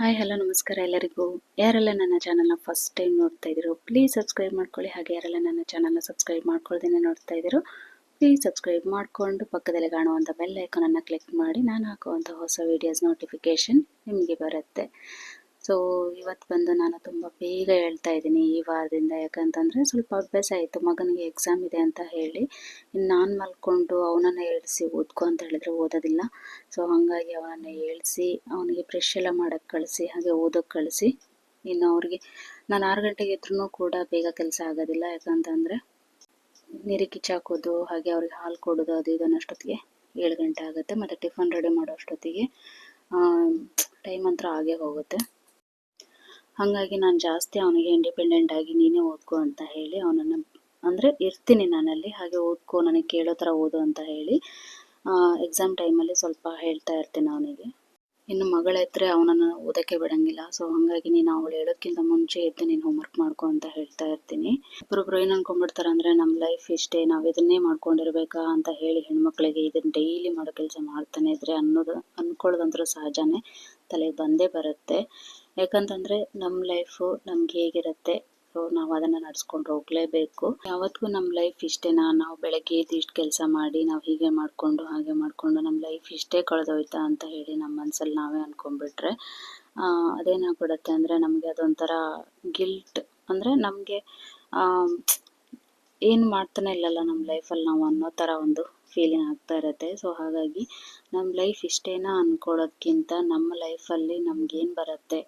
Hi, hello, ನಮಸ್ಕಾರ ಎಲ್ಲರಿಗೂ. ಯಾರೆಲ್ಲ ನನ್ನ ಚಾನಲ್ನ ಫಸ್ಟ್ ಟೈಮ್ ನೋಡ್ತಾ ಇದ್ದೀರೋ ಪ್ಲೀಸ್ ಸಬ್ಸ್ಕ್ರೈಬ್ ಮಾಡ್ಕೊಳ್ಳಿ. ಹಾಗೆ ಯಾರೆಲ್ಲ ನನ್ನ ಚಾನಲ್ನ ಸಬ್ಸ್ಕ್ರೈಬ್ ಮಾಡ್ಕೊಳ್ದೇನೆ ನೋಡ್ತಾ ಇದ್ದೀರೋ ಪ್ಲೀಸ್ ಸಬ್ಸ್ಕ್ರೈಬ್ ಮಾಡಿಕೊಂಡು ಪಕ್ಕದಲ್ಲಿ ಕಾಣುವಂಥ ಬೆಲ್ ಐಕಾನನ್ನು ಕ್ಲಿಕ್ ಮಾಡಿ. ನಾನು ಹಾಕುವಂಥ ಹೊಸ ವೀಡಿಯೋಸ್ ನೋಟಿಫಿಕೇಷನ್ ನಿಮಗೆ ಬರುತ್ತೆ. ಸೊ ಇವತ್ತು ಬಂದು ನಾನು ತುಂಬ ಬೇಗ ಹೇಳ್ತಾ ಇದ್ದೀನಿ ಈ ವಾರದಿಂದ. ಯಾಕಂತಂದರೆ ಸ್ವಲ್ಪ ಅಭ್ಯಾಸ ಆಯಿತು. ಮಗನಿಗೆ ಎಕ್ಸಾಮ್ ಇದೆ ಅಂತ ಹೇಳಿ. ನಾನು ಮಲ್ಕೊಂಡು ಅವನನ್ನು ಏಳಿಸಿ ಓದ್ಕೊ ಅಂತ ಹೇಳಿದ್ರೆ ಓದೋದಿಲ್ಲ. ಸೊ ಹಾಗಾಗಿ ಅವನನ್ನು ಏಳಿಸಿ ಅವನಿಗೆ ಫ್ರೆಶ್ ಎಲ್ಲ ಮಾಡೋಕ್ಕೆ ಕಳಿಸಿ, ಹಾಗೆ ಓದೋಕ್ಕೆ ಕಳಿಸಿ. ಇನ್ನು ಅವ್ರಿಗೆ, ನಾನು ಆರು ಗಂಟೆಗೆ ಇದ್ರೂ ಕೂಡ ಬೇಗ ಕೆಲಸ ಆಗೋದಿಲ್ಲ. ಯಾಕಂತಂದರೆ ನೀರಿಗೆ ಕಿಚ್ಚಾಕೋದು ಹಾಗೆ ಅವ್ರಿಗೆ ಹಾಲು ಕೊಡೋದು, ಅದು ಇದನ್ನಷ್ಟೊತ್ತಿಗೆ ಏಳು ಗಂಟೆ ಆಗುತ್ತೆ. ಮತ್ತು ಟಿಫನ್ ರೆಡಿ ಮಾಡೋ ಅಷ್ಟೊತ್ತಿಗೆ ಟೈಮ್ ಅಂತೂ ಆಗೇ ಹೋಗುತ್ತೆ. ಹಾಗಾಗಿ ನಾನು ಜಾಸ್ತಿ ಅವನಿಗೆ ಇಂಡಿಪೆಂಡೆಂಟ್ ಆಗಿ ನೀನೇ ಓದ್ಕೋ ಅಂತ ಹೇಳಿ ಅವನನ್ನು, ಅಂದರೆ ಇರ್ತೀನಿ ನಾನಲ್ಲಿ, ಹಾಗೆ ಓದ್ಕೋ, ನನಗೆ ಕೇಳೋ ಥರ ಓದು ಅಂತ ಹೇಳಿ ಎಕ್ಸಾಮ್ ಟೈಮಲ್ಲಿ ಸ್ವಲ್ಪ ಹೇಳ್ತಾ ಇರ್ತೀನಿ ಅವನಿಗೆ. ಇನ್ನು ಮಗಳಿದ್ರೆ ಅವನನ್ನು ಓದೋಕ್ಕೆ ಬಿಡಂಗಿಲ್ಲ ಸೊ ಹಾಗಾಗಿ ನೀನು ಅವಳು ಹೇಳೋಕ್ಕಿಂತ ಮುಂಚೆ ಎದ್ದು ನೀನು ಹೋಮ್ವರ್ಕ್ ಮಾಡ್ಕೊ ಅಂತ ಹೇಳ್ತಾ ಇರ್ತೀನಿ. ಒಬ್ಬರೊಬ್ರು ಏನು ಅನ್ಕೊಂಡ್ಬಿಡ್ತಾರೆ ಅಂದರೆ ನಮ್ಮ ಲೈಫ್ ಇಷ್ಟೇ, ನಾವು ಇದನ್ನೇ ಮಾಡ್ಕೊಂಡಿರ್ಬೇಕಾ? ಅಂತ ಹೇಳಿ ಹೆಣ್ಮಕ್ಳಿಗೆ ಇದನ್ನು ಡೈಲಿ ಮಾಡೋ ಕೆಲಸ ಮಾಡ್ತಾನೆ ಇದ್ರೆ ಅನ್ನೋದು ಅಂದ್ಕೊಳ್ಳೋದಂದ್ರೂ ಸಹಜನೇ ತಲೆಗೆ ಬಂದೇ ಬರುತ್ತೆ. ಯಾಕಂತಂದ್ರೆ ನಮ್ಮ ಲೈಫು ನಮ್ಗೆ ಹೇಗಿರುತ್ತೆ, ಸೊ ನಾವು ಅದನ್ನ ನಡ್ಸ್ಕೊಂಡು ಹೋಗಲೇಬೇಕು. ಯಾವತ್ತಿಗೂ ನಮ್ಮ ಲೈಫ್ ಇಷ್ಟೇನಾ? ನಾವು ಬೆಳಗ್ಗೆ ಎದ್ದು ಇಷ್ಟು ಕೆಲಸ ಮಾಡಿ, ನಾವು ಹೀಗೆ ಮಾಡಿಕೊಂಡು, ಹಾಗೆ ಮಾಡಿಕೊಂಡು ನಮ್ಮ ಲೈಫ್ ಇಷ್ಟೇ ಕಳೆದೋಯ್ತಾ ಅಂತ ಹೇಳಿ ನಮ್ಮ ಮನಸ್ಸಲ್ಲಿ ನಾವೇ ಅಂದ್ಕೊಂಡ್ಬಿಟ್ರೆ ಅದೇನಾಗ್ಬಿಡುತ್ತೆ ಅಂದರೆ ನಮಗೆ ಅದೊಂಥರ ಗಿಲ್ಟ್ ಅಂದರೆ ನಮಗೆ ಏನು ಮಾಡ್ತಾನೆ ಇಲ್ಲಲ್ಲ ನಮ್ಮ ಲೈಫಲ್ಲಿ ನಾವು ಅನ್ನೋ ಥರ ಒಂದು ಫೀಲಿಂಗ್ ಆಗ್ತಾ ಇರುತ್ತೆ. ಸೊ ಹಾಗಾಗಿ ನಮ್ಮ ಲೈಫ್ ಇಷ್ಟೇನಾ ಅಂದ್ಕೊಳ್ಳೋದ್ಕಿಂತ ನಮ್ಮ ಲೈಫಲ್ಲಿ ನಮಗೇನು ಬರುತ್ತೆ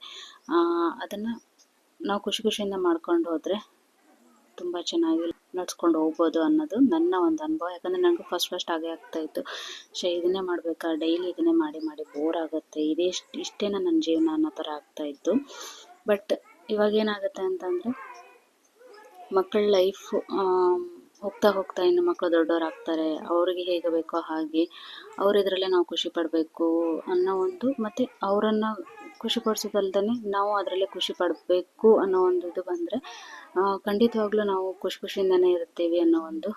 ಅದನ್ನು ನಾವು ಖುಷಿ ಖುಷಿಯಿಂದ ಮಾಡ್ಕೊಂಡು ಹೋದರೆ ತುಂಬ ಚೆನ್ನಾಗಿ ನಡ್ಸ್ಕೊಂಡು ಹೋಗ್ಬೋದು ಅನ್ನೋದು ನನ್ನ ಒಂದು ಅನುಭವ. ಯಾಕಂದರೆ ನನಗೂ ಫಸ್ಟ್ ಫಸ್ಟ್ ಹಾಗೆ ಆಗ್ತಾಯಿತ್ತು ಶೇ ಇದನ್ನೇ ಮಾಡಬೇಕಾ? ಡೈಲಿ ಇದನ್ನೇ ಮಾಡಿ ಮಾಡಿ ಬೋರ್ ಆಗುತ್ತೆ. ಇದೇ ಇಷ್ಟೇನ ನನ್ನ ಜೀವನ ಅನ್ನೋ ಥರ ಆಗ್ತಾಯಿತ್ತು ಬಟ್ ಇವಾಗ ಏನಾಗುತ್ತೆ ಅಂತಂದರೆ ಮಕ್ಕಳ ಲೈಫು ಹೋಗ್ತಾ ಹೋಗ್ತಾ ಇನ್ನು ಮಕ್ಕಳು ದೊಡ್ಡವರಾಗ್ತಾರೆ, ಅವರಿಗೆ ಹೇಗೆ ಬೇಕೋ ಹಾಗೆ ಅವ್ರ ಇದರಲ್ಲೇ ನಾವು ಖುಷಿ ಪಡಬೇಕು ಅನ್ನೋ ಒಂದು, ಮತ್ತು ಅವರನ್ನು ಖುಷಿ ಪಡಿಸೋದಲ್ದೇ ನಾವು ಅದರಲ್ಲೇ ಖುಷಿ ಪಡಬೇಕು ಅನ್ನೋ ಒಂದು ಇದು ಬಂದರೆ ಖಂಡಿತವಾಗ್ಲೂ ನಾವು ಖುಷಿ ಖುಷಿಯಿಂದನೇ ಇರ್ತೀವಿ ಅನ್ನೋ ಒಂದು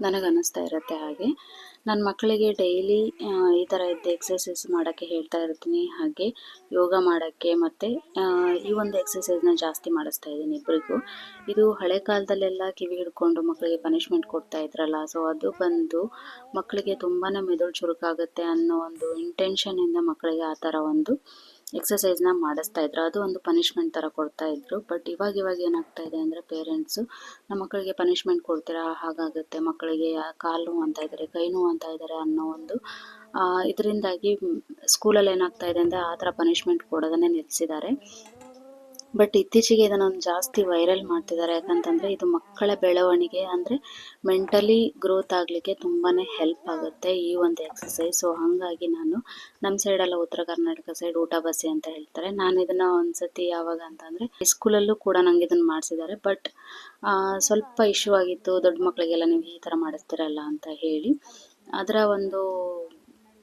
ನನಗೆ ಅನ್ನಿಸ್ತಾ ಇರುತ್ತೆ ಹಾಗೆ. ನನ್ನ ಮಕ್ಕಳಿಗೆ ಡೈಲಿ ಈ ಥರ ಇದ್ದ ಎಕ್ಸಸೈಸ್ ಮಾಡೋಕ್ಕೆ ಹೇಳ್ತಾ ಇರ್ತೀನಿ. ಹಾಗೆ ಯೋಗ ಮಾಡೋಕ್ಕೆ ಮತ್ತು ಈ ಒಂದು ಎಕ್ಸಸೈಸ್ನ ಜಾಸ್ತಿ ಮಾಡಿಸ್ತಾ ಇದ್ದೀನಿ ಇಬ್ಬರಿಗೂ ಇದು ಹಳೆ ಕಾಲದಲ್ಲೆಲ್ಲ ಕಿವಿ ಹಿಡ್ಕೊಂಡು ಮಕ್ಕಳಿಗೆ ಪನಿಷ್ಮೆಂಟ್ ಕೊಡ್ತಾ ಇದ್ರಲ್ಲ ಸೊ ಅದು ಬಂದು ಮಕ್ಕಳಿಗೆ ತುಂಬಾ ಮೆದುಳು ಚುರುಕಾಗುತ್ತೆ ಅನ್ನೋ ಒಂದು ಇಂಟೆನ್ಷನಿಂದ ಮಕ್ಕಳಿಗೆ ಆ ಥರ ಒಂದು ಎಕ್ಸಸೈಸ್ನ ಮಾಡಿಸ್ತಾ ಇದ್ರು. ಅದು ಒಂದು ಪನಿಷ್ಮೆಂಟ್ ಥರ ಕೊಡ್ತಾ ಇದ್ರು. ಬಟ್ ಇವಾಗ ಇವಾಗ ಏನಾಗ್ತಾ ಇದೆ ಅಂದರೆ ಪೇರೆಂಟ್ಸು ನಮ್ಮ ಮಕ್ಕಳಿಗೆ ಪನಿಷ್ಮೆಂಟ್ ಕೊಡ್ತೀರಾ? ಹಾಗಾಗುತ್ತೆ. ಮಕ್ಕಳಿಗೆ ಕಾಲು ಅಂತ ಇದ್ದಾರೆ ಕೈ ನೋವು ಅಂತ ಇದ್ದಾರೆ ಅನ್ನೋ ಒಂದು ಇದರಿಂದಾಗಿ ಸ್ಕೂಲಲ್ಲಿ ಏನಾಗ್ತಾ ಇದೆ ಅಂದರೆ ಆ ಥರ ಪನಿಷ್ಮೆಂಟ್ ಕೊಡೋದನ್ನೇ ನಿಲ್ಲಿಸಿದ್ದಾರೆ. ಬಟ್ ಇತ್ತೀಚೆಗೆ ಇದನ್ನೊಂದು ಜಾಸ್ತಿ ವೈರಲ್ ಮಾಡ್ತಿದ್ದಾರೆ ಯಾಕಂತಂದರೆ ಇದು ಮಕ್ಕಳ ಬೆಳವಣಿಗೆ ಅಂದ್ರೆ ಮೆಂಟಲಿ ಗ್ರೋತ್ ಆಗಲಿಕ್ಕೆ ತುಂಬಾನೇ ಹೆಲ್ಪ್ ಆಗುತ್ತೆ ಈ ಒಂದು ಎಕ್ಸಸೈಸ್ ಸೊ ಹಾಗಾಗಿ ನಾನು ನಮ್ಮ ಸೈಡೆಲ್ಲ ಉತ್ತರ ಕರ್ನಾಟಕ ಸೈಡ್ ಊಟ ಬಸಿ ಅಂತ ಹೇಳ್ತಾರೆ. ನಾನು ಇದನ್ನು ಒಂದ್ಸತಿ ಯಾವಾಗ ಅಂತಂದರೆ ಸ್ಕೂಲಲ್ಲೂ ಕೂಡ ನಂಗೆ ಇದನ್ನ ಮಾಡಿಸಿದ್ದಾರೆ. ಬಟ್ ಸ್ವಲ್ಪ ಇಶ್ಯೂ ಆಗಿತ್ತು. ದೊಡ್ಡ ಮಕ್ಕಳಿಗೆಲ್ಲ ನೀವು ಈ ಥರ ಮಾಡಿಸ್ತೀರಲ್ಲ ಅಂತ ಹೇಳಿ. ಅದರ ಒಂದು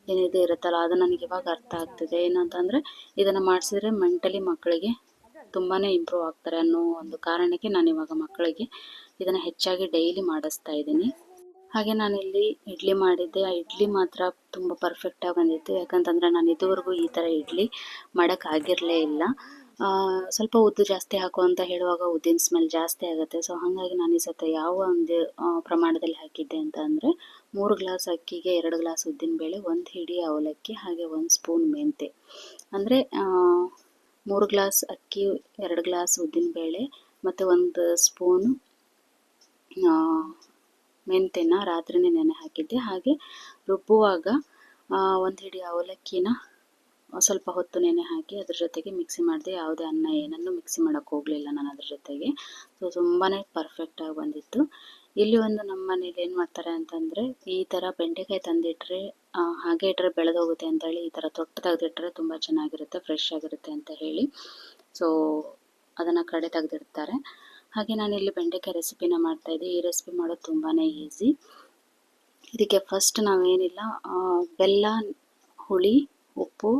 ಏನಿದೆ ಇರುತ್ತಲ್ಲ, ಅದು ನನಗೆ ಇವಾಗ ಅರ್ಥ ಆಗ್ತಿದೆ. ಏನಂತಂದ್ರೆ ಇದನ್ನು ಮಾಡಿಸಿದ್ರೆ ಮೆಂಟಲಿ ಮಕ್ಕಳಿಗೆ ತುಂಬಾ ಇಂಪ್ರೂವ್ ಆಗ್ತಾರೆ ಅನ್ನೋ ಒಂದು ಕಾರಣಕ್ಕೆ ನಾನು ಇವಾಗ ಮಕ್ಕಳಿಗೆ ಇದನ್ನು ಹೆಚ್ಚಾಗಿ ಡೈಲಿ ಮಾಡಿಸ್ತಾ ಇದ್ದೀನಿ. ಹಾಗೆ ನಾನಿಲ್ಲಿ ಇಡ್ಲಿ ಮಾಡಿದ್ದೆ. ಆ ಇಡ್ಲಿ ಮಾತ್ರ ತುಂಬ ಪರ್ಫೆಕ್ಟಾಗಿ ಬಂದಿತ್ತು. ಯಾಕಂತಂದರೆ ನಾನು ಇದುವರೆಗೂ ಈ ಥರ ಇಡ್ಲಿ ಮಾಡೋಕ್ಕಾಗಿರಲೇ ಇಲ್ಲ. ಸ್ವಲ್ಪ ಉದ್ದು ಜಾಸ್ತಿ ಹಾಕು ಅಂತ ಹೇಳುವಾಗ ಉದ್ದಿನ ಸ್ಮೆಲ್ ಜಾಸ್ತಿ ಆಗುತ್ತೆ. ಸೊ ಹಾಗಾಗಿ ನಾನು ಈ ಸತ ಯಾವ ಒಂದು ಪ್ರಮಾಣದಲ್ಲಿ ಹಾಕಿದ್ದೆ ಅಂತ ಅಂದರೆ ಮೂರು ಗ್ಲಾಸ್ ಅಕ್ಕಿಗೆ ಎರಡು ಗ್ಲಾಸ್ ಉದ್ದಿನ ಬೇಳೆ, ಒಂದು ಹಿಡಿ ಅವಲಕ್ಕಿ, ಹಾಗೆ ಒಂದು ಸ್ಪೂನ್ ಮೆಂತೆ ಅಂದರೆ ಮೂರು ಗ್ಲಾಸ್ ಅಕ್ಕಿ, ಎರಡು ಗ್ಲಾಸ್ ಉದ್ದಿನಬೇಳೆ ಮತ್ತು ಒಂದು ಸ್ಪೂನು ಮೆಂತ್ಯನ ರಾತ್ರಿನೇ ನೆನೆ ಹಾಕಿದ್ದೆ. ಹಾಗೆ ರುಬ್ಬುವಾಗ ಒಂದು ಹಿಡಿ ಅವಲಕ್ಕಿನ ಸ್ವಲ್ಪ ಹೊತ್ತು ನೆನೆ ಹಾಕಿ ಅದ್ರ ಜೊತೆಗೆ ಮಿಕ್ಸಿ ಮಾಡಿದೆ. ಯಾವುದೇ ಅನ್ನ ಏನನ್ನು ಮಿಕ್ಸಿ ಮಾಡೋಕ್ಕೆ ಹೋಗಲಿಲ್ಲ ನಾನು ಅದ್ರ ಜೊತೆಗೆ. ಸೊ ತುಂಬಾ ಪರ್ಫೆಕ್ಟಾಗಿ ಬಂದಿತ್ತು. ಇಲ್ಲಿ ಒಂದು ನಮ್ಮ ಮನೇಲಿ ಏನ್ ಮಾಡ್ತಾರೆ ಅಂತಂದ್ರೆ, ಈ ತರ ಬೆಂಡೆಕಾಯಿ ತಂದಿಟ್ರೆ ಹಾಗೆ ಇಟ್ಟರೆ ಬೆಳೆದೋಗುತ್ತೆ ಅಂತ ಹೇಳಿ ಈ ತರ ತೊಟ್ಟು ತೆಗೆದಿಟ್ರೆ ತುಂಬಾ ಚೆನ್ನಾಗಿರುತ್ತೆ ಫ್ರೆಶ್ ಆಗಿರುತ್ತೆ ಅಂತ ಹೇಳಿ. ಸೊ ಅದನ್ನ ಕಡೆ ತೆಗೆದಿಡ್ತಾರೆ. ಹಾಗೆ ನಾನು ಇಲ್ಲಿ ಬೆಂಡೆಕಾಯಿ ರೆಸಿಪಿನ ಮಾಡ್ತಾ ಇದ್ದೆ. ಈ ರೆಸಿಪಿ ಮಾಡೋದು ತುಂಬಾನೇ ಈಸಿ. ಇದಕ್ಕೆ ಫಸ್ಟ್ ನಾವೇನಿಲ್ಲ ಬೆಲ್ಲ, ಹುಳಿ, ಉಪ್ಪು,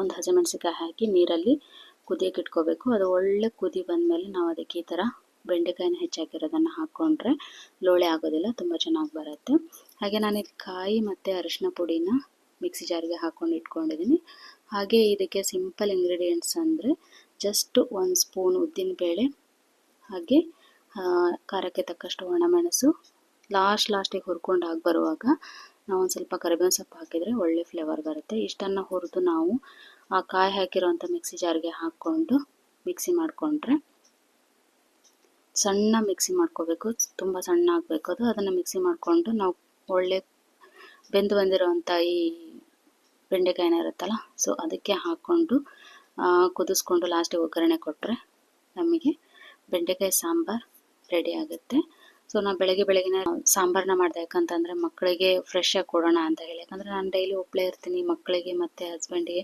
ಒಂದು ಹಸಿಮೆಣಸಿಕಾಯಿ ಹಾಕಿ ನೀರಲ್ಲಿ ಕುದಿಯಕ್ಕೆ ಇಟ್ಕೋಬೇಕು. ಅದು ಒಳ್ಳೆ ಕುದಿ ಬಂದಮೇಲೆ ನಾವು ಅದಕ್ಕೆ ಈ ಥರ ಬೆಂಡೆಕಾಯಿನ ಹೆಚ್ಚಾಕಿರೋದನ್ನು ಹಾಕ್ಕೊಂಡ್ರೆ ಲೋಳೆ ಆಗೋದಿಲ್ಲ, ತುಂಬ ಚೆನ್ನಾಗಿ ಬರುತ್ತೆ. ಹಾಗೆ ನಾನು ಇದು ಕಾಯಿ ಮತ್ತು ಅರಿಶಿನ ಪುಡಿನ ಮಿಕ್ಸಿ ಜಾರಿಗೆ ಹಾಕ್ಕೊಂಡು ಇಟ್ಕೊಂಡಿದ್ದೀನಿ ಹಾಗೆ ಇದಕ್ಕೆ ಸಿಂಪಲ್ ಇಂಗ್ರೀಡಿಯೆಂಟ್ಸ್ ಅಂದರೆ ಜಸ್ಟ್ ಒಂದು ಸ್ಪೂನ್ ಉದ್ದಿನಬೇಳೆ, ಹಾಗೆ ಖಾರಕ್ಕೆ ತಕ್ಕಷ್ಟು ಒಣಮೆಣಸು. ಲಾಸ್ಟ್ ಲಾಸ್ಟಿಗೆ ಹುರ್ಕೊಂಡು ಆಗಿ ಬರುವಾಗ ನಾವು ಒಂದು ಸ್ವಲ್ಪ ಕರಿಬೇವಿನ ಸೊಪ್ಪು ಹಾಕಿದರೆ ಒಳ್ಳೆ ಫ್ಲೇವರ್ ಬರುತ್ತೆ. ಇಷ್ಟನ್ನು ಹುರಿದು ನಾವು ಆ ಕಾಯಿ ಹಾಕಿರೋವಂಥ ಮಿಕ್ಸಿ ಜಾರಿಗೆ ಹಾಕ್ಕೊಂಡು ಮಿಕ್ಸಿ ಮಾಡಿಕೊಂಡ್ರೆ ಸಣ್ಣ ಮಿಕ್ಸಿ ಮಾಡ್ಕೋಬೇಕು, ತುಂಬ ಸಣ್ಣ ಆಗಬೇಕು ಅದು. ಅದನ್ನು ಮಿಕ್ಸಿ ಮಾಡಿಕೊಂಡು ನಾವು ಒಳ್ಳೆ ಬೆಂದು ಬಂದಿರೋವಂಥ ಈ ಬೆಂಡೆಕಾಯಿನ ಇರುತ್ತಲ್ಲ ಸೊ ಅದಕ್ಕೆ ಹಾಕ್ಕೊಂಡು ಕುದಿಸ್ಕೊಂಡು ಲಾಸ್ಟಿಗೆ ಒಗ್ಗರಣೆ ಕೊಟ್ಟರೆ ನಮಗೆ ಬೆಂಡೆಕಾಯಿ ಸಾಂಬಾರು ರೆಡಿ ಆಗುತ್ತೆ. ಸೊ ನಾವು ಬೆಳಗ್ಗೆ ಬೆಳಗ್ಗೆ ಸಾಂಬಾರನ್ನ ಮಾಡಿದೆ, ಯಾಕಂತಂದರೆ ಮಕ್ಕಳಿಗೆ ಫ್ರೆಶ್ ಕೊಡೋಣ ಅಂತ ಹೇಳಿ. ಯಾಕಂದರೆ ನಾನು ಡೈಲಿ ಒಬ್ಬಳೇ ಇರ್ತೀನಿ ಮಕ್ಕಳಿಗೆ ಮತ್ತು ಹಸ್ಬೆಂಡಿಗೆ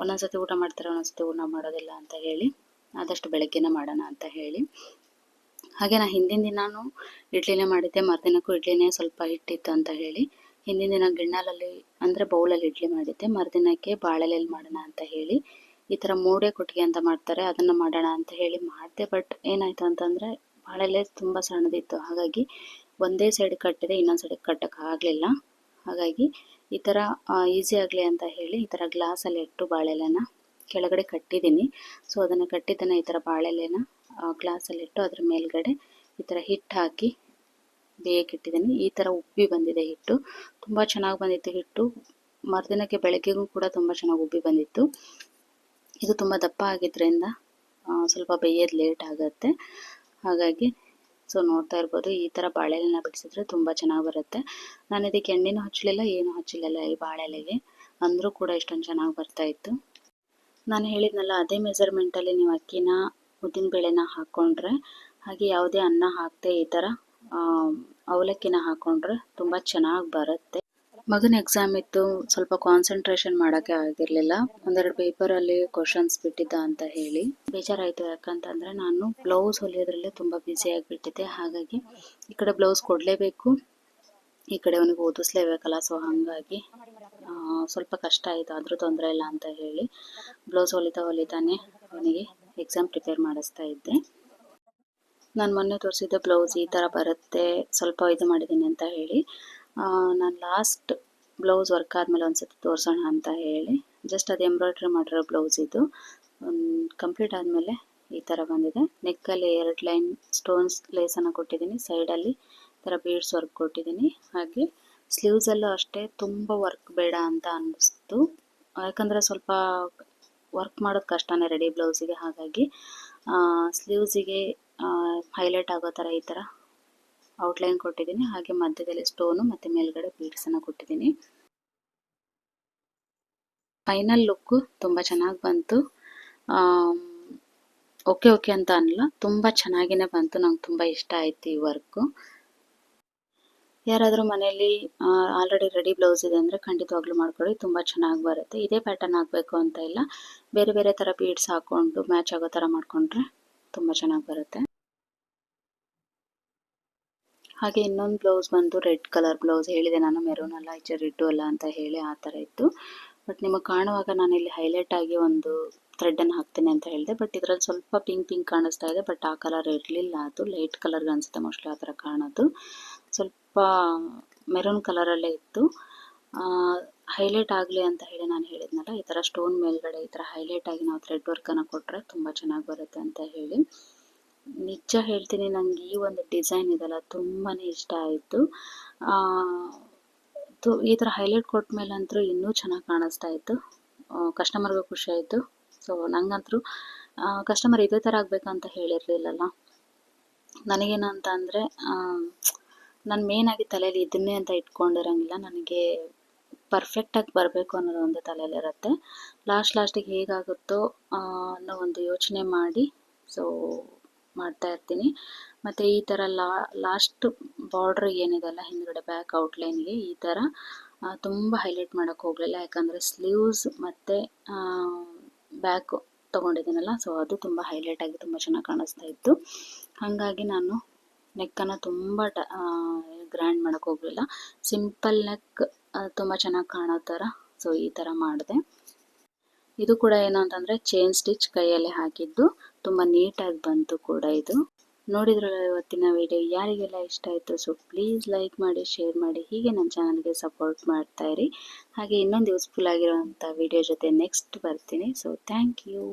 ಒಂದೊಂದ್ಸತಿ ಊಟ ಮಾಡ್ತಾರೆ, ಒಂದೊಂದ್ಸತಿ ಊಟ ಮಾಡೋದಿಲ್ಲ ಅಂತ ಹೇಳಿ. ಆದಷ್ಟು ಬೆಳಗ್ಗೆನೇ ಮಾಡೋಣ ಅಂತ ಹೇಳಿ. ಹಾಗೆ ನಾ ಹಿಂದಿನ ದಿನಾನು ಇಡ್ಲಿನೇ ಮಾಡಿದ್ದೆ ಮರುದಿನಕ್ಕೂ ಇಡ್ಲಿನೇ ಸ್ವಲ್ಪ ಹಿಟ್ಟಿತ್ತು ಅಂತ ಹೇಳಿ. ಹಿಂದಿನ ದಿನ ಗಿಣ್ಣಲಲ್ಲಿ ಅಂದರೆ ಬೌಲಲ್ಲಿ ಇಡ್ಲಿ ಮಾಡಿದ್ದೆ, ಮರುದಿನಕ್ಕೆ ಬಾಳೆಲೆಯಲ್ಲಿ ಮಾಡೋಣ ಅಂತ ಹೇಳಿ. ಈ ಥರ ಮೂಡೆ ಕೊಟ್ಟಿಗೆ ಅಂತ ಮಾಡ್ತಾರೆ, ಅದನ್ನು ಮಾಡೋಣ ಅಂತ ಹೇಳಿ ಮಾಡಿದೆ. ಬಟ್ ಏನಾಯಿತು ಅಂತಂದರೆ ಬಾಳೆಲೆ ತುಂಬ ಸಣ್ಣದಿತ್ತು, ಹಾಗಾಗಿ ಒಂದೇ ಸೈಡ್ ಕಟ್ಟಿದೆ, ಇನ್ನೊಂದು ಸೈಡ್ ಕಟ್ಟೋಕ್ಕಾಗಲಿಲ್ಲ ಹಾಗಾಗಿ ಈ ಥರ ಈಸಿ ಆಗಲಿ ಅಂತ ಹೇಳಿ ಈ ಥರ ಗ್ಲಾಸಲ್ಲಿ ಇಟ್ಟು ಬಾಳೆಲೆನ ಕೆಳಗಡೆ ಕಟ್ಟಿದ್ದೀನಿ. ಸೊ ಅದನ್ನು ಕಟ್ಟಿದ್ದನ್ನು ಈ ಥರ ಬಾಳೆಲೆನ ಗ್ಲಾಸಲ್ಲಿಟ್ಟು ಅದ್ರ ಮೇಲ್ಗಡೆ ಈ ಥರ ಹಿಟ್ಟು ಹಾಕಿ ಬೇಯಕ್ಕಿಟ್ಟಿದ್ದೀನಿ ಈ ಥರ ಉಬ್ಬಿ ಬಂದಿದೆ ಹಿಟ್ಟು. ತುಂಬ ಚೆನ್ನಾಗಿ ಬಂದಿತ್ತು ಹಿಟ್ಟು. ಮರುದಿನಕ್ಕೆ ಬೆಳಗ್ಗೆಗೂ ಕೂಡ ತುಂಬ ಚೆನ್ನಾಗಿ ಉಬ್ಬಿ ಬಂದಿತ್ತು. ಇದು ತುಂಬ ದಪ್ಪ ಆಗಿದ್ದರಿಂದ ಸ್ವಲ್ಪ ಬೇಯೋದು ಲೇಟ್ ಆಗುತ್ತೆ. ಹಾಗಾಗಿ ಸೊ ನೋಡ್ತಾ ಇರ್ಬೋದು, ಈ ಥರ ಬಾಳೆಲೆನ ಬಿಡಿಸಿದ್ರೆ ತುಂಬ ಚೆನ್ನಾಗಿ ಬರುತ್ತೆ. ನಾನು ಇದಕ್ಕೆ ಎಣ್ಣೆನೂ ಹಚ್ಚಲಿಲ್ಲ ಏನೂ ಹಚ್ಚಲಿಲ್ಲ ಈ ಬಾಳೆಲೆಗೆ. ಅಂದರೂ ಕೂಡ ಇಷ್ಟೊಂದು ಚೆನ್ನಾಗಿ ಬರ್ತಾ ಇತ್ತು. ನಾನು ಹೇಳಿದ್ನಲ್ಲ, ಅದೇ ಮೆಜರ್ಮೆಂಟಲ್ಲಿ ನೀವು ಅಕ್ಕಿನ ಉದ್ದಿನ ಬೇಳೆನ ಹಾಕ್ಕೊಂಡ್ರೆ ಹಾಗೆ ಯಾವುದೇ ಅನ್ನ ಹಾಕದೆ ಈ ಥರ ಅವಲಕ್ಕಿನ ಹಾಕ್ಕೊಂಡ್ರೆ ತುಂಬ ಚೆನ್ನಾಗಿ ಬರುತ್ತೆ. ಮಗನ ಎಕ್ಸಾಮ್ ಇತ್ತು, ಸ್ವಲ್ಪ ಕಾನ್ಸಂಟ್ರೇಷನ್ ಮಾಡೋಕ್ಕೆ ಆಗಿರಲಿಲ್ಲ. ಒಂದೆರಡು ಪೇಪರಲ್ಲಿ ಕ್ವಶನ್ಸ್ ಬಿಟ್ಟಿದ್ದ ಅಂತ ಹೇಳಿ. ಬೇಜಾರಾಯಿತು ಯಾಕಂತಂದರೆ ನಾನು ಬ್ಲೌಸ್ ಹೊಲಿಯೋದ್ರಲ್ಲೇ ತುಂಬ ಬ್ಯುಸಿ ಆಗಿಬಿಟ್ಟಿದ್ದೆ. ಹಾಗಾಗಿ ಈ ಕಡೆ ಬ್ಲೌಸ್ ಕೊಡಲೇಬೇಕು. ಈ ಕಡೆ ಅವನಿಗೆ ಓದಿಸ್ಲೇಬೇಕಲ್ಲ ಸೊ ಹಾಗಾಗಿ ಸ್ವಲ್ಪ ಕಷ್ಟ ಆಯಿತು, ಆದರೂ ತೊಂದರೆ ಇಲ್ಲ ಅಂತ ಹೇಳಿ ಬ್ಲೌಸ್ ಹೊಲಿತಾ ಹೊಲಿತಾನೆ ಅವನಿಗೆ ಎಕ್ಸಾಮ್ ಪ್ರಿಪೇರ್ ಮಾಡಿಸ್ತಾ ಇದ್ದೆ. ನಾನು ಮೊನ್ನೆ ತೋರಿಸಿದ್ದ ಬ್ಲೌಸ್ ಈ ಥರ ಬರುತ್ತೆ, ಸ್ವಲ್ಪ ಇದು ಮಾಡಿದ್ದೀನಿ ಅಂತ ಹೇಳಿ ನಾನು ಲಾಸ್ಟ್ ಬ್ಲೌಸ್ ವರ್ಕ್ ಆದಮೇಲೆ ಒಂದ್ಸತಿ ತೋರಿಸೋಣ ಅಂತ ಹೇಳಿ ಜಸ್ಟ್ ಅದು ಎಂಬ್ರಾಯ್ಡ್ರಿ ಮಾಡಿರೋ ಬ್ಲೌಸ್ ಇದು ಕಂಪ್ಲೀಟ್ ಆದಮೇಲೆ ಈ ಥರ ಬಂದಿದೆ. ನೆಕ್ಕಲ್ಲಿ ಎರಡು ಲೈನ್ ಸ್ಟೋನ್ಸ್ ಲೇಸನ್ನು ಕೊಟ್ಟಿದ್ದೀನಿ ಸೈಡಲ್ಲಿ ಥರ ಬೀಡ್ಸ್ ವರ್ಕ್ ಕೊಟ್ಟಿದ್ದೀನಿ. ಹಾಗೆ ಸ್ಲೀವ್ಸಲ್ಲೂ ಅಷ್ಟೇ ತುಂಬ ವರ್ಕ್ ಬೇಡ ಅಂತ ಅನ್ನಿಸ್ತು ಯಾಕಂದರೆ ಸ್ವಲ್ಪ ವರ್ಕ್ ಮಾಡೋದು ಕಷ್ಟನೇ ರೆಡಿ ಬ್ಲೌಸಿಗೆ ಹಾಗಾಗಿ ಸ್ಲೀವ್ಸಿಗೆ ಹೈಲೈಟ್ ಆಗೋ ಥರ ಈ ಥರ ಔಟ್ಲೈನ್ ಕೊಟ್ಟಿದ್ದೀನಿ. ಹಾಗೆ ಮಧ್ಯದಲ್ಲಿ ಸ್ಟೋನು ಮತ್ತು ಮೇಲ್ಗಡೆ ಬೀಡ್ಸನ್ನು ಕೊಟ್ಟಿದ್ದೀನಿ. ಫೈನಲ್ ಲುಕ್ಕು ತುಂಬ ಚೆನ್ನಾಗಿ ಬಂತು. ಓಕೆ ಓಕೆ ಅಂತ ಅನ್ನಲ್ಲ ತುಂಬ ಚೆನ್ನಾಗಿನೇ ಬಂತು. ನಂಗೆ ತುಂಬ ಇಷ್ಟ ಆಯಿತು ಈ ವರ್ಕು ಯಾರಾದರೂ ಮನೆಯಲ್ಲಿ ಆಲ್ರೆಡಿ ರೆಡಿ ಬ್ಲೌಸ್ ಇದೆ ಅಂದರೆ ಖಂಡಿತವಾಗ್ಲೂ ಮಾಡ್ಕೊಳ್ಳಿ, ತುಂಬ ಚೆನ್ನಾಗಿ ಬರುತ್ತೆ. ಇದೇ ಪ್ಯಾಟರ್ನ್ ಆಗಬೇಕು ಅಂತ ಇಲ್ಲ. ಬೇರೆ ಬೇರೆ ಥರ ಬೀಡ್ಸ್ ಹಾಕ್ಕೊಂಡು ಮ್ಯಾಚ್ ಆಗೋ ಥರ ಮಾಡಿಕೊಂಡ್ರೆ ತುಂಬ ಚೆನ್ನಾಗಿ ಬರುತ್ತೆ. ಹಾಗೆ ಇನ್ನೊಂದು ಬ್ಲೌಸ್ ಬಂದು ರೆಡ್ ಕಲರ್ ಬ್ಲೌಸ್ ಹೇಳಿದೆ ನಾನು ಮೆರೂನ್ ಅಲ್ಲ ಈಚೆ ರೆಡ್ಡು ಅಲ್ಲ ಅಂತ ಹೇಳಿ ಆ ಥರ ಇತ್ತು. ಬಟ್ ನಿಮಗೆ ಕಾಣುವಾಗ ನಾನು ಇಲ್ಲಿ ಹೈಲೈಟ್ ಆಗಿ ಒಂದು ಥ್ರೆಡನ್ನು ಹಾಕ್ತೀನಿ ಅಂತ ಹೇಳಿದೆ. ಬಟ್ ಇದರಲ್ಲಿ ಸ್ವಲ್ಪ ಪಿಂಕ್ ಪಿಂಕ್ ಕಾಣಿಸ್ತಾ ಇದೆ. ಬಟ್ ಆ ಕಲರ್ ಇರಲಿಲ್ಲ ಅದು. ಲೈಟ್ ಕಲರ್ಗೆ ಅನಿಸುತ್ತೆ ಮೋಸ್ಟ್ಲಿ ಆ ಥರ ಕಾಣೋದು. ಸ್ವಲ್ಪ ಮೆರೂನ್ ಕಲರಲ್ಲೇ ಇತ್ತು. ಹೈಲೈಟ್ ಆಗಲಿ ಅಂತ ಹೇಳಿ ನಾನು ಹೇಳಿದ್ನಲ್ಲ, ಈ ಥರ ಸ್ಟೋನ್ ಮೇಲ್ಗಡೆ ಈ ಥರ ಹೈಲೈಟ್ ಆಗಿ ನಾವು ಥ್ರೆಡ್ ವರ್ಕನ್ನು ಕೊಟ್ಟರೆ ತುಂಬ ಚೆನ್ನಾಗಿ ಬರುತ್ತೆ ಅಂತ ಹೇಳಿ. ನಿಜ ಹೇಳ್ತೀನಿ ನನಗೆ ಈ ಒಂದು ಡಿಸೈನ್ ಇದೆಲ್ಲ ತುಂಬಾ ಇಷ್ಟ ಆಯಿತು. ಈ ಥರ ಹೈಲೈಟ್ ಕೊಟ್ಟ ಮೇಲೆ ಇನ್ನೂ ಚೆನ್ನಾಗಿ ಕಾಣಿಸ್ತಾ ಇತ್ತು. ಕಸ್ಟಮರ್ಗೂ ಖುಷಿ ಆಯಿತು. ಸೊ ನಂಗಂತೂ ಕಸ್ಟಮರ್ ಇದೇ ಥರ ಆಗಬೇಕಂತ ಹೇಳಿರಲಿಲ್ಲಲ್ಲ. ನನಗೇನಂತ ಅಂದರೆ ನಾನು ಆಗಿ ತಲೆಯಲ್ಲಿ ಇದನ್ನೇ ಅಂತ ಇಟ್ಕೊಂಡಿರಂಗಿಲ್ಲ. ನನಗೆ ಪರ್ಫೆಕ್ಟಾಗಿ ಬರಬೇಕು ಅನ್ನೋದು ಒಂದು ತಲೆಯಲ್ಲಿರುತ್ತೆ ಲಾಸ್ಟ್ ಲಾಸ್ಟಿಗೆ ಹೇಗಾಗುತ್ತೋ ಅನ್ನೋ ಒಂದು ಯೋಚನೆ ಮಾಡಿ ಸೊ ಮಾಡ್ತಾ ಇರ್ತೀನಿ. ಮತ್ತು ಈ ಥರ ಲಾ ಲಾಸ್ಟ್ ಬಾರ್ಡ್ರ್ ಏನಿದೆಲ್ಲ ಹಿಂದ್ಗಡೆ ಬ್ಯಾಕ್ ಔಟ್ಲೈನ್ಗೆ ಈ ಥರ ತುಂಬ ಹೈಲೈಟ್ ಮಾಡೋಕ್ಕೆ ಹೋಗಲಿಲ್ಲ. ಯಾಕಂದರೆ ಸ್ಲೀವ್ಸ್ ಮತ್ತು ಬ್ಯಾಕು ತೊಗೊಂಡಿದ್ದೀನಲ್ಲ ಸೊ ಅದು ತುಂಬ ಹೈಲೈಟ್ ಆಗಿ ತುಂಬ ಚೆನ್ನಾಗಿ ಕಾಣಿಸ್ತಾ ಇತ್ತು. ಹಾಗಾಗಿ ನಾನು ನೆಕ್ಕನ್ನು ತುಂಬ ಟ ಗ್ರ್ಯಾಂಡ್ ಮಾಡೋಕ್ಕೆ ಹೋಗಲಿಲ್ಲ. ಸಿಂಪಲ್ ನೆಕ್ ತುಂಬ ಚೆನ್ನಾಗಿ ಕಾಣೋ ಥರ ಸೊ ಈ ಥರ ಮಾಡಿದೆ. ಇದು ಕೂಡ ಏನು ಅಂತಂದರೆ ಚೈನ್ ಸ್ಟಿಚ್ ಕೈಯಲ್ಲೇ ಹಾಕಿದ್ದು. ತುಂಬ ನೀಟಾಗಿ ಬಂತು ಕೂಡ ಇದು. ನೋಡಿದ್ರಲ್ಲ ಇವತ್ತಿನ ವಿಡಿಯೋ ಯಾರಿಗೆಲ್ಲ ಇಷ್ಟ ಆಯಿತು ಸೊ ಪ್ಲೀಸ್ ಲೈಕ್ ಮಾಡಿ ಶೇರ್ ಮಾಡಿ, ಹೀಗೆ ನನ್ನ ಚಾನಲ್ಗೆ ಸಪೋರ್ಟ್ ಮಾಡ್ತಾ ಇರಿ. ಹಾಗೆ ಇನ್ನೊಂದು ಯೂಸ್ಫುಲ್ ಆಗಿರುವಂಥ ವಿಡಿಯೋ ಜೊತೆ ನೆಕ್ಸ್ಟ್ ಬರ್ತೀನಿ. So thank you